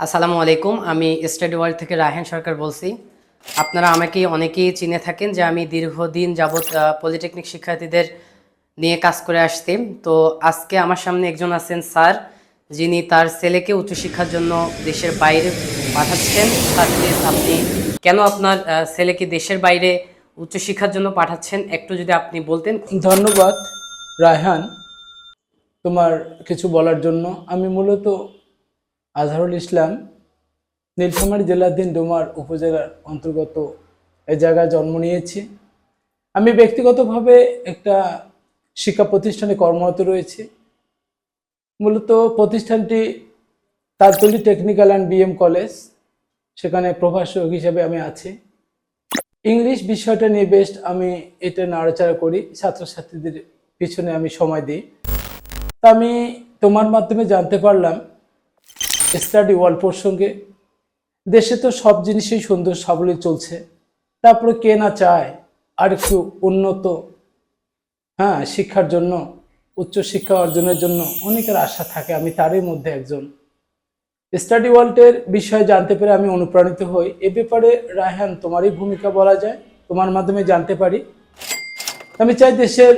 আসসালামু আলাইকুম, আমি স্টাডি ওয়ার্ল্ড থেকে রায়হান সরকার বলছি। আপনারা আমাকে অনেকেই চিনে থাকেন যে আমি দীর্ঘদিন যাবৎ পলিটেকনিক শিক্ষার্থীদের নিয়ে কাজ করে আসছি। তো আজকে আমার সামনে একজন আছেন স্যার, যিনি তার ছেলেকে উচ্চশিক্ষার জন্য দেশের বাইরে পাঠাচ্ছেন। স্যার আপনি কেন আপনার ছেলেকে দেশের বাইরে উচ্চশিক্ষার জন্য পাঠাচ্ছেন? একটু যদি আপনি বলতেন। ধন্যবাদ রায়হান তোমার কিছু বলার জন্য। আমি মূলত আজহারুল ইসলাম নীলফামারী জেলাধীন ডোমার উপজেলার অন্তর্গত এই জায়গায় জন্ম নিয়েছি। আমি ব্যক্তিগতভাবে একটা শিক্ষা প্রতিষ্ঠানে কর্মরত রয়েছি। মূলত প্রতিষ্ঠানটি Taltali technical and BM college, সেখানে প্রভাষক হিসেবে আমি আছি। ইংলিশ বিষয়টা নিয়ে বেস্ট আমি এটা নাড়াচাড়া করি, ছাত্রছাত্রীদের পিছনে আমি সময় দিই। তা আমি তোমার মাধ্যমে জানতে পারলাম স্টাডি ওয়ার্ল্ড প্রসঙ্গে, দেশে তো সব জিনিসই সুন্দর সাবলীল চলছে। তারপরে কে না চায় আর একটু উন্নত হ্যাঁ শিক্ষার জন্য উচ্চ শিক্ষা অর্জনের জন্য অনেকের আশা থাকে, আমি তারই মধ্যে একজন। স্টাডি ওয়ার্ল্ডের বিষয়ে জানতে পেরে আমি অনুপ্রাণিত হই। এ ব্যাপারে, রায়হান, তোমারই ভূমিকা বলা যায়, তোমার মাধ্যমে জানতে পারি। আমি চাই দেশের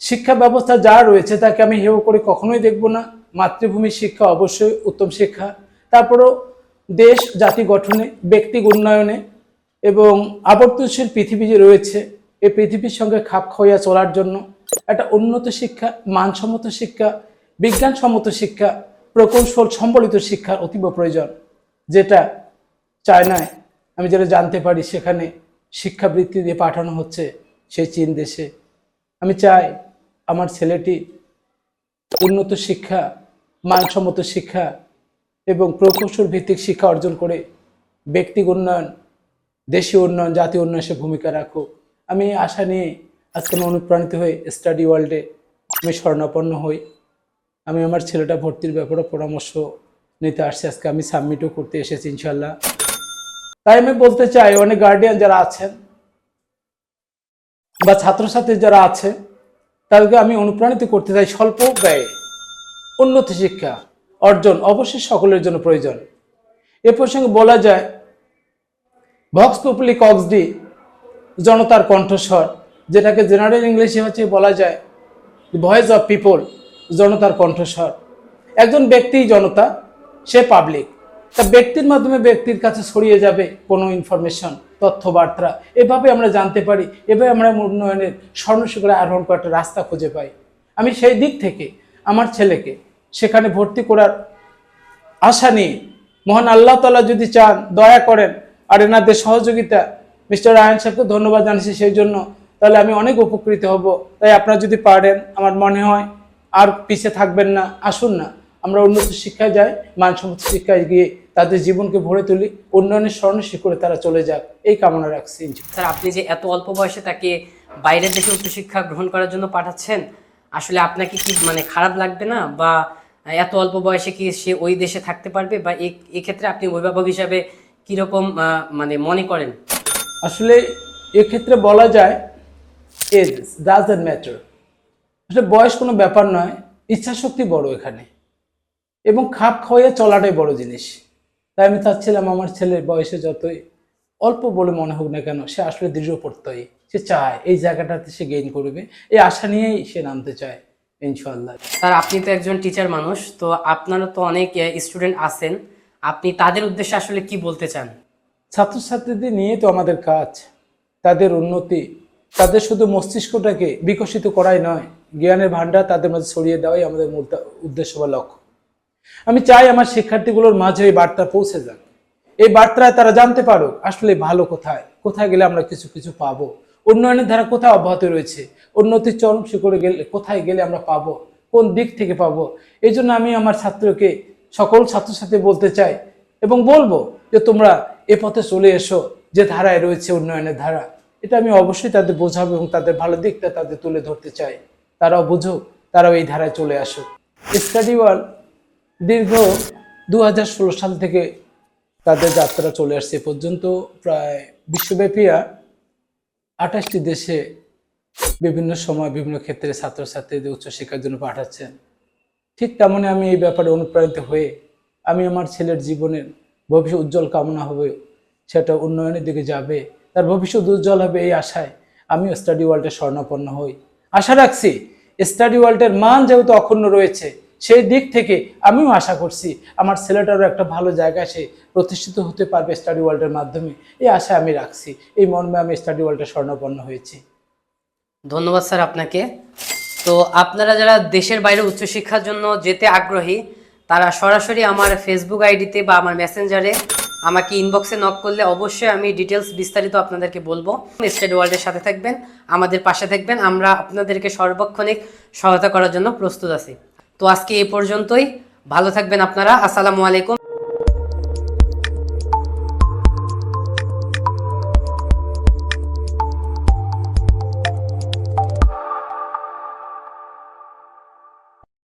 শিক্ষা ব্যবস্থা যা রয়েছে তাকে আমি হেয় করে কখনোই দেখব না। মাতৃভূমির শিক্ষা অবশ্যই উত্তম শিক্ষা। তারপরও দেশ, জাতি গঠনে, ব্যক্তিক উন্নয়নে এবং আবর্তনশীল পৃথিবী যে রয়েছে, এই পৃথিবীর সঙ্গে খাপ খাইয়া চলার জন্য একটা উন্নত শিক্ষা, মানসম্মত শিক্ষা, বিজ্ঞানসম্মত শিক্ষা, প্রকৌশল সম্বলিত শিক্ষার অতীব প্রয়োজন, যেটা চায়নায় আমি যেটা জানতে পারি সেখানে শিক্ষাবৃত্তি দিয়ে পাঠানো হচ্ছে সেই চীন দেশে। আমি চাই আমার ছেলেটি উন্নত শিক্ষা মানসম্মত শিক্ষা এবং প্রকৌশল ভিত্তিক শিক্ষা অর্জন করে ব্যক্তিক উন্নয়ন, দেশীয় উন্নয়ন, জাতীয় উন্নয়নে ভূমিকা রাখুক আমি আশা নিয়ে আজকে আমি অনুপ্রাণিত হয়ে স্টাডি ওয়ার্ল্ডে আমি স্বর্ণাপন্ন হই। আমি আমার ছেলেটা ভর্তির ব্যাপারে পরামর্শ নিতে আসছি। আজকে আমি সাবমিটও করতে এসেছি ইনশাল্লাহ তাই আমি বলতে চাই, অনেক গার্ডিয়ান যারা আছেন বা ছাত্রছাত্রী যারা আছে তাদেরকে আমি অনুপ্রাণিত করতে চাই স্বল্প ব্যয়ে। উন্নত শিক্ষা অর্জন অবশ্যই সকলের জন্য প্রয়োজন। এ প্রসঙ্গে বলা যায়, ভক্স পপুলি কক্সডি জনতার কণ্ঠস্বর, যেটাকে জেনারেল ইংলিশে হচ্ছে বলা যায় ভয়েস অফ পিপল জনতার কণ্ঠস্বর। একজন ব্যক্তি জনতা, সে পাবলিক তা ব্যক্তির মাধ্যমে ব্যক্তির কাছে ছড়িয়ে যাবে কোনো ইনফরমেশন তথ্য বার্তা এভাবে আমরা জানতে পারি, এভাবে আমরা উন্নয়নের স্বর্ণশিখরে আরোহণ করার রাস্তা খুঁজে পাই। আমি সেই দিক থেকে আমার ছেলেকে সেখানে ভর্তি করার আশা নিয়ে মহান আল্লাহ তালা যদি চান, দয়া করেন আর এনাদের সহযোগিতা মিস্টার রায়ন সাহেবকে ধন্যবাদ জানাচ্ছি সেই জন্য। তাহলে আমি অনেক উপকৃত হব। তাই আপনারা যদি পারেন, আমার মনে হয় আর পিছে থাকবেন না, আসুন না। আমরা উন্নত শিক্ষায় যাই, মানসম্মত শিক্ষায় গিয়ে তাদের জীবনকে ভরে তুলি, উন্নয়নের স্বর্ণ শিখরে তারা চলে যাক। এই কামনা রাখছি স্যার, আপনি যে এত অল্প বয়সে তাকে বাইরের দেশে উচ্চশিক্ষা গ্রহণ করার জন্য পাঠাচ্ছেন আসলে আপনাকে কি মানে খারাপ লাগবে না? বা এত অল্প বয়সে কি সে ওই দেশে থাকতে পারবে? বা এক্ষেত্রে আপনি অভিভাবক হিসাবে কীরকম মানে মনে করেন? আসলে এক্ষেত্রে বলা যায় এজ ডাজেন্ট ম্যাটার আসলে বয়স কোনো ব্যাপার নয় ইচ্ছা শক্তি বড় এখানে। এবং খাপ খাওয়াইয়া চলাটাই বড় জিনিস। তাই আমি চাচ্ছিলাম আমার ছেলের বয়সে যতই অল্প বলে মনে হোক না কেন, সে আসলে দৃঢ় প্রত্যয়ী। সে চায় এই জায়গাটাতে সে গেইন করবে। এই আশা নিয়েই সে নামতে চায় ইনশাল্লাহ স্যার আপনি তো একজন টিচার মানুষ তো আপনারও তো অনেক স্টুডেন্ট আছেন। আপনি তাদের উদ্দেশ্যে আসলে কি বলতে চান? ছাত্রছাত্রীদের নিয়ে তো আমাদের কাজ তাদের উন্নতি তাদের শুধু মস্তিষ্কটাকে বিকশিত করাই নয় জ্ঞানের ভান্ডার তাদের মধ্যে ছড়িয়ে দেওয়াই আমাদের মূল উদ্দেশ্য বা লক্ষ্য। আমি চাই আমার শিক্ষার্থীগুলোর মাঝে এই বার্তা পৌঁছে যাক। এই বার্তায় তারা জানতে পারুক আসলে ভালো কোথায় কোথায় গেলে আমরা কিছু কিছু পাবো। উন্নয়নের ধারা কোথায় অব্যাহত রয়েছে? উন্নতির চরম শিখরে গেলে কোথায় গেলে আমরা পাবো? কোন দিক থেকে পাবো? এই জন্য আমি আমার ছাত্রকে, সকল ছাত্রছাত্রী বলতে চাই এবং বলব যে তোমরা এ পথে চলে এসো যে ধারায় রয়েছে উন্নয়নের ধারা। এটা আমি অবশ্যই তাদের বোঝাবো এবং তাদের ভালো দিকটা তাদের তুলে ধরতে চাই। তারাও বুঝুক, তারাও এই ধারায় চলে আসুক। স্টাডি ওয়ার্ল্ড দীর্ঘ দু হাজার ষোলো সাল থেকে তাদের যাত্রা চলে আসছে পর্যন্ত। প্রায় বিশ্বব্যাপীয়া আঠাশটি দেশে বিভিন্ন সময় বিভিন্ন ক্ষেত্রে ছাত্রছাত্রীদের উচ্চশিক্ষার জন্য পাঠাচ্ছেন। ঠিক তেমনই আমি এই ব্যাপারে অনুপ্রাণিত হয়ে আমি আমার ছেলের জীবনের ভবিষ্যৎ উজ্জ্বল কামনা হবে, সেটা উন্নয়নের দিকে যাবে, তার ভবিষ্যৎ উজ্জ্বল হবে এই আশায় আমিও স্টাডি ওয়ার্ল্ডের স্বর্ণপন্ন হই। আশা রাখছি, স্টাডি ওয়ার্ল্ডের মান যেহেতু অক্ষুণ্ণ রয়েছে সেই দিক থেকে আমিও আশা করছি আমার ছেলেটারও একটা ভালো জায়গায় সে প্রতিষ্ঠিত হতে পারবে স্টাডি ওয়ার্ল্ডের মাধ্যমে। এই আশা আমি রাখছি। এই মর্মে আমি স্টাডি ওয়ার্ল্ডের স্বর্ণপন্ন হয়েছি। ধন্যবাদ স্যার আপনাকে। তো আপনারা যারা দেশের বাইরে উচ্চশিক্ষার জন্য যেতে আগ্রহী, তারা সরাসরি আমার ফেসবুক আইডিতে বা আমার মেসেঞ্জারে আমাকে ইনবক্সে নক করলে অবশ্যই আমি ডিটেলস বিস্তারিত আপনাদেরকে বলব। স্টেট ওয়ার্ল্ডের সাথে থাকবেন, আমাদের পাশে থাকবেন। আমরা আপনাদেরকে সর্বক্ষণিক সহায়তা করার জন্য প্রস্তুত আছি। তো আজকে এ পর্যন্তই। ভালো থাকবেন আপনারা। আসসালামু আলাইকুম।